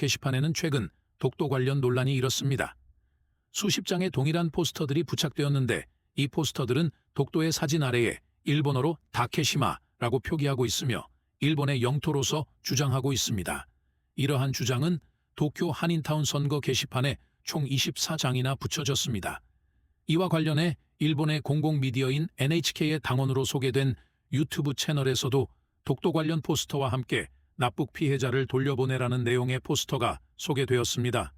게시판에는 최근 독도 관련 논란이 일었습니다. 수십 장의 동일한 포스터들이 부착되었는데 이 포스터들은 독도의 사진 아래에 일본어로 다케시마라고 표기하고 있으며 일본의 영토로서 주장하고 있습니다. 이러한 주장은 도쿄 한인타운 선거 게시판에 총 24장이나 붙여졌습니다. 이와 관련해 일본의 공공미디어인 NHK의 당원으로 소개된 유튜브 채널에서도 독도 관련 포스터와 함께 납북 피해자를 돌려보내라는 내용의 포스터가 소개되었습니다.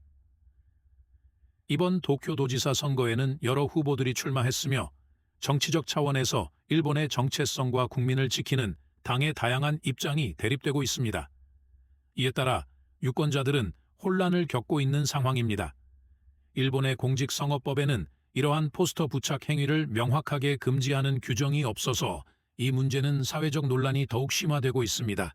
이번 도쿄도지사 선거에는 여러 후보들이 출마했으며 정치적 차원에서 일본의 정체성과 국민을 지키는 당의 다양한 입장이 대립되고 있습니다. 이에 따라 유권자들은 혼란을 겪고 있는 상황입니다. 일본의 공직선거법에는 이러한 포스터 부착 행위를 명확하게 금지하는 규정이 없어서 이 문제는 사회적 논란이 더욱 심화되고 있습니다.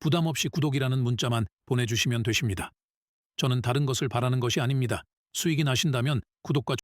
부담 없이 구독이라는 문자만 보내주시면 되십니다. 저는 다른 것을 바라는 것이 아닙니다. 수익이 나신다면 구독과